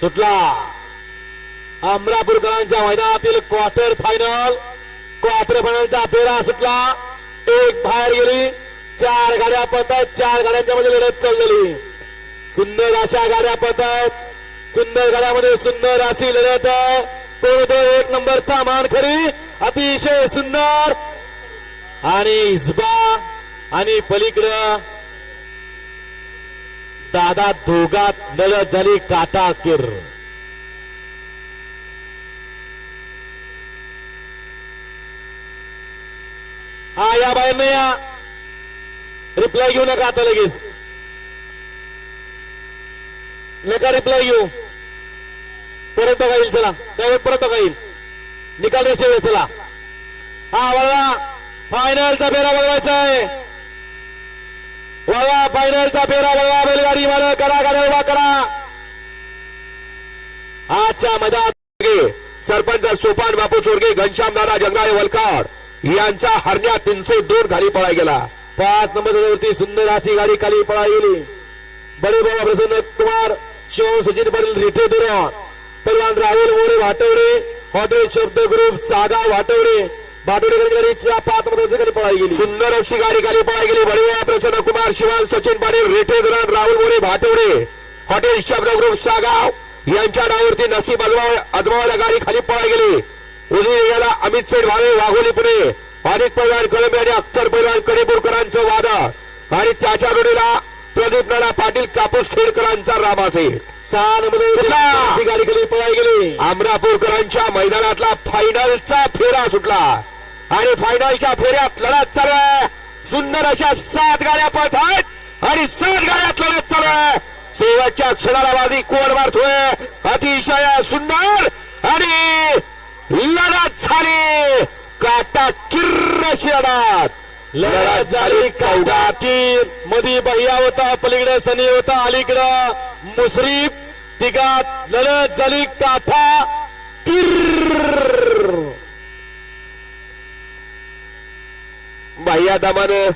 सुटला. अमरापूरकरांच्या मैदानातील क्वार्टर फायनल क्वार्टर फायनलचा फेरा सुटला. एक बाहेर गेली. चार गाड्या पळत चार गाड्यांच्या मध्ये लढत चाललेली. सुंदर अशा गाड्या पडतात सुंदर गाड्यामध्ये सुंदर अशी लढत आहे. तो एक नंबरचा मान खरी अतिशय सुंदर. आणि हिजबा आणि पलीकडं दादा दोघात लढत झाली काटा किर. हा या बाहेर या. रिप्लाय घेऊ नका आता लगेच. नका रिप्लाय घेऊ. परत बघा येईल चला. त्यावेळी परत बघा येईल. निकाल रेषेवर चला. हा बघा फायनलचा फेरा बघवायचा आहे. वळा फायनलचा फेरा वळा बैलगाडी मला करा गाड्या उभा करा. आजच्या मैदानात सरपंच सोपान बापू चोरगे घनश्याम दादा जगदाळे वलकाड यांचा हरण्या तीनशे दोन खाली पळा गेला. पाच नंबरवरती सुंदर अशी गाडी खाली पळा गेली. बडे बाबा प्रसन्न कुमार शिव सचिन पाटील रिटे धरण पहिलवान राहुल मोरे वाटवडे हॉटेल शब्द ग्रुप सागा वाटवडे भाटवडे गाडीच्या पाच मध्ये खाली पळा गेली सुंदर अशी गाडी खाली पळा गेली बडे बाबा प्रसन्न कुमार शिवान सचिन पाटील रिटे धरण राहुल मोरे भाटवडे हॉटेल शब्द ग्रुप सागाव यांच्या डावरती नसीब आजमाव आजमावायला गाडी खाली पळा गेली उजवी गेला अमित सेठ भावे वाघोली पुणे. अनेक पैलवान कळंबे आणि अख्तर पैलवान कडेपूरकरांचं वादा आणि त्याच्या जोडीला प्रदीप नाना पाटील कापूस खेडकरांचा राम असेल सहा गाडी खाली पळाई गेली अमरापूरकरांच्या मैदानातला फायनलचा फेरा सुटला. आणि फायनलच्या फेऱ्यात लढत चालू आहे. सुंदर अशा सात गाड्या पळत आहेत आणि सात गाड्यात लढत चालू आहे. शेवटच्या क्षणाला बाजी कोण मारतोय? अतिशय सुंदर आणि लढत झाली. काटा किर्र अशी लढत. लढत झाली चौदाती मधी भैया होता पलीकडे सनी होता अलीकडं मुसरीफ. तिघात लढत झाली काथा किर्र. या दमानं